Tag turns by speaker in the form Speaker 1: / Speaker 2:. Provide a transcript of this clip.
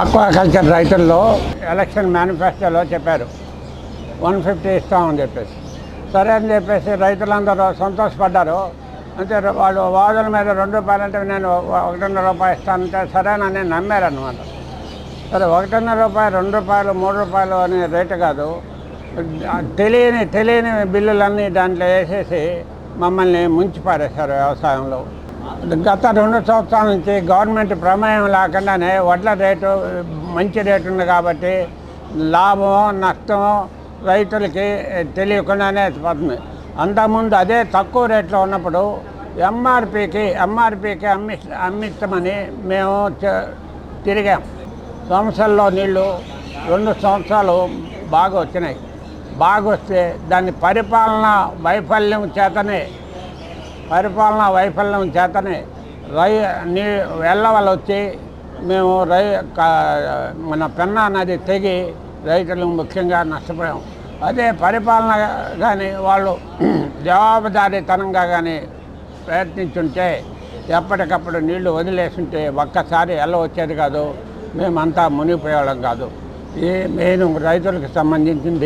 Speaker 1: Aquaculture రైతుల్లో election మేనిఫెస్టోలో చెప్పారు. వన్ ఫిఫ్టీ ఇస్తామని చెప్పేసి. సరే అని చెప్పేసి రైతులందరూ సంతోషపడ్డారు. అంటే వాళ్ళు వాదుల మీద రెండు రూపాయలు అంటే నేను ఒకటిన్నర రూపాయలు ఇస్తానంటే సరేనని నమ్మారనమాట సరే ఒకటిన్నర రూపాయలు రెండు రూపాయలు మూడు రూపాయలు అనే రేటు కాదు. తెలియని తెలియని బిల్లులన్నీ దాంట్లో వేసేసి మమ్మల్ని ముంచి పారేశారు వ్యవసాయంలో. గత రెండు సంవత్సరాల నుంచి గవర్నమెంట్ ప్రమేయం లేకుండానే వడ్ల రేటు మంచి రేటు ఉంది కాబట్టి లాభం నష్టం రైతులకి తెలియకుండానే పోతుంది అంతకుముందు అదే తక్కువ రేట్లో ఉన్నప్పుడు ఎంఆర్పికి ఎంఆర్పికి అమ్మి అమ్మిస్తామని మేము తిరిగాం. సంవత్సరంలో నీళ్ళు రెండు సంవత్సరాలు బాగా వచ్చినాయి. బాగా వస్తే దాని పరిపాలన వైఫల్యం చేతనే పరిపాలన వైఫల్యం చేతనే రై నీ వెళ్ళవలు వచ్చి మేము రై మన పెన్నా నది తెగి రైతులు ముఖ్యంగా నష్టపోయాం. అదే పరిపాలన కానీ వాళ్ళు జవాబుదారీతనంగా కానీ ప్రయత్నించుంటే ఎప్పటికప్పుడు నీళ్ళు వదిలేసుంటే ఒక్కసారి ఎల్ల వచ్చేది కాదు మేమంతా మునిగిపోయేవాళ్ళం కాదు. ఈ మెయిన్ రైతులకు సంబంధించింది